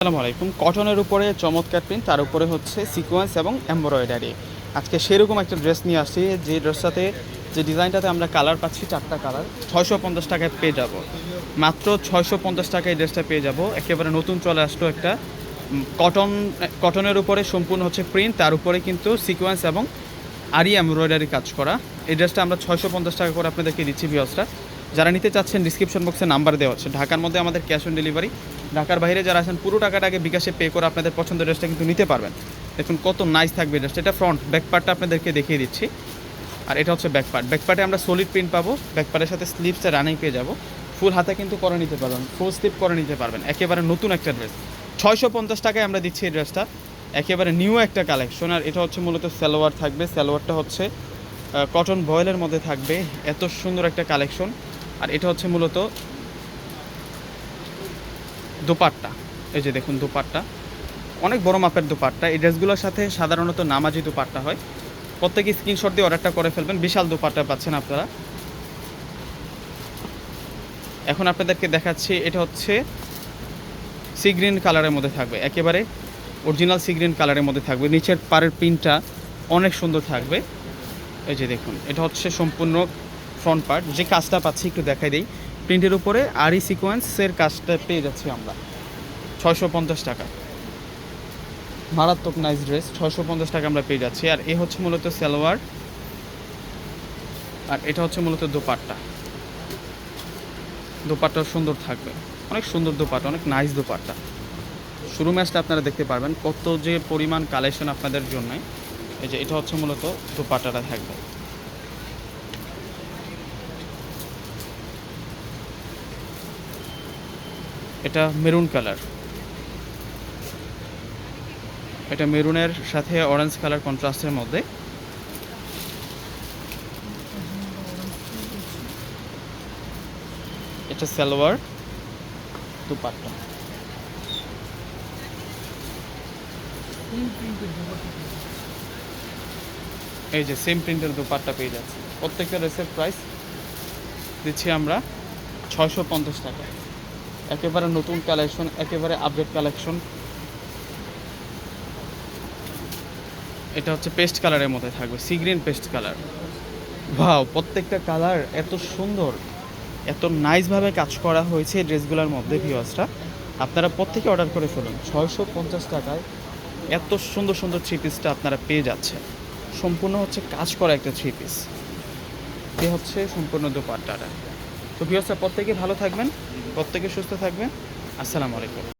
আসসালামু কটনের উপরে চমৎকার প্রিন্ট তার উপরে হচ্ছে সিকোয়েন্স এবং এমব্রয়ডারি আজকে সেরকম একটা ড্রেস নিয়ে আসছি, যে ড্রেসটাতে যে ডিজাইনটাতে আমরা কালার পাচ্ছি, চারটা কালার ছয়শো পঞ্চাশ টাকায় পেয়ে যাব। মাত্র ছয়শো পঞ্চাশ টাকায় ড্রেসটা পেয়ে যাব। একেবারে নতুন চলে আসলো একটা কটন কটনের উপরে সম্পূর্ণ হচ্ছে প্রিন্ট তার উপরে কিন্তু সিকোয়েন্স এবং আরি এমব্রয়ডারি কাজ করা। এই ড্রেসটা আমরা ছয়শো পঞ্চাশ টাকা করে আপনাদেরকে দিচ্ছি ভিওসটা যারা নিতে চাচ্ছেন ডিসক্রিপশন বক্সে নাম্বার দেওয়া আছে। ঢাকার মধ্যে আমাদের ক্যাশ অন ডেলিভারি ঢাকার বাইরে যারা আছেন, পুরো টাকাটাকে বিকাশে পে করে আপনাদের পছন্দের ড্রেসটা কিন্তু নিতে পারবেন। দেখুন, কত নাইস থাকবে ড্রেসটা এটা ফ্রন্ট ব্যাক পার্টটা আপনাদেরকে দেখিয়ে দিচ্ছি। আর এটা হচ্ছে ব্যাক পার্ট ব্যাক পার্টে আমরা সলিড প্রিন্ট পাবো। ব্যাক পার্টের সাথে স্লিপসটা রানিং পেয়ে যাব। ফুল হাতে কিন্তু করে নিতে পারবেন। ফুল স্লিপ করে নিতে পারবেন। একেবারে নতুন একটা ড্রেস ছয়শো পঞ্চাশ টাকায় আমরা দিচ্ছি এই ড্রেসটা একেবারে নিউ একটা কালেকশন আর এটা হচ্ছে মূলত সালোয়ার থাকবে। সালোয়ারটা হচ্ছে কটন বয়েলের মধ্যে থাকবে। এত সুন্দর একটা কালেকশন আর এটা হচ্ছে মূলত দোপাট্টা। এই যে দেখুন দোপাট্টা। অনেক বড় মাপের দোপাট্টা। এই ড্রেসগুলোর সাথে সাধারণত নামাজি দোপাট্টা হয়। প্রত্যেকে স্ক্রিনশট দিয়ে অর্ডারটা করে ফেলবেন। বিশাল দোপাট্টা পাচ্ছেন আপনারা। এখন আপনাদেরকে দেখাচ্ছি, এটা হচ্ছে সি গ্রিন কালারের মধ্যে থাকবে। একেবারে অরিজিনাল সি গ্রিন কালারের মধ্যে থাকবে। নিচের পাড়ের প্রিন্টটা অনেক সুন্দর থাকবে। এই যে দেখুন, এটা হচ্ছে সম্পূর্ণ ফ্রন্ট পার্ট যে কাজটা পাচ্ছি একটু দেখাই দিই। প্রিন্টের উপরে আরি সিকোয়েন্সের কাজটা পেয়ে যাচ্ছি আমরা। ছয়শো পঞ্চাশ টাকা। মারাত্মক নাইস ড্রেস ছয়শো পঞ্চাশ টাকা আমরা পেয়ে যাচ্ছি। আর এ হচ্ছে মূলত সালোয়ার, আর এটা হচ্ছে মূলত দোপাট্টা। দোপাট্টা সুন্দর থাকবে। অনেক সুন্দর দোপাট্টা, অনেক নাইস দোপাট্টা। শুরু ম্যাচটা আপনারা দেখতে পারবেন কত যে পরিমাণ কালেকশন আপনাদের জন্য। এই যে এটা হচ্ছে মূলত দোপাট্টাটা থাকবে। এটা মেরুন কালার। এটা মেরুনের সাথে অরেঞ্জ কালার কন্ট্রাস্টের মধ্যে। এটা সালোয়ার দুপাট্টা। এই যে সেম প্রিন্টের দুপাট্টা পেয়ে যাচ্ছে। প্রত্যেকটা ড্রেসের প্রাইস দিচ্ছি আমরা ছয়শো পঞ্চাশ টাকা একেবারে নতুন কালেকশন একেবারে আপডেট কালেকশন এটা হচ্ছে পেস্ট কালারের মধ্যে থাকবে সি গ্রিন পেস্ট কালার ভাও প্রত্যেকটা কালার এত সুন্দর, এত নাইসভাবে কাজ করা হয়েছে ড্রেসগুলোর মধ্যে ভিওয়াসটা আপনারা প্রত্যেকে অর্ডার করে ফেলুন। ছয়শো পঞ্চাশ টাকায় এত সুন্দর সুন্দর থ্রি পিসটা আপনারা পেয়ে যাচ্ছেন। সম্পূর্ণ হচ্ছে কাজ করা একটা থ্রি পিস এ হচ্ছে সম্পূর্ণ দোপাট্টাটা। তো ভিওসটা প্রত্যেকে ভালো থাকবেন। প্রত্যেকে সুস্থ থাকবেন। আসসালামু আলাইকুম।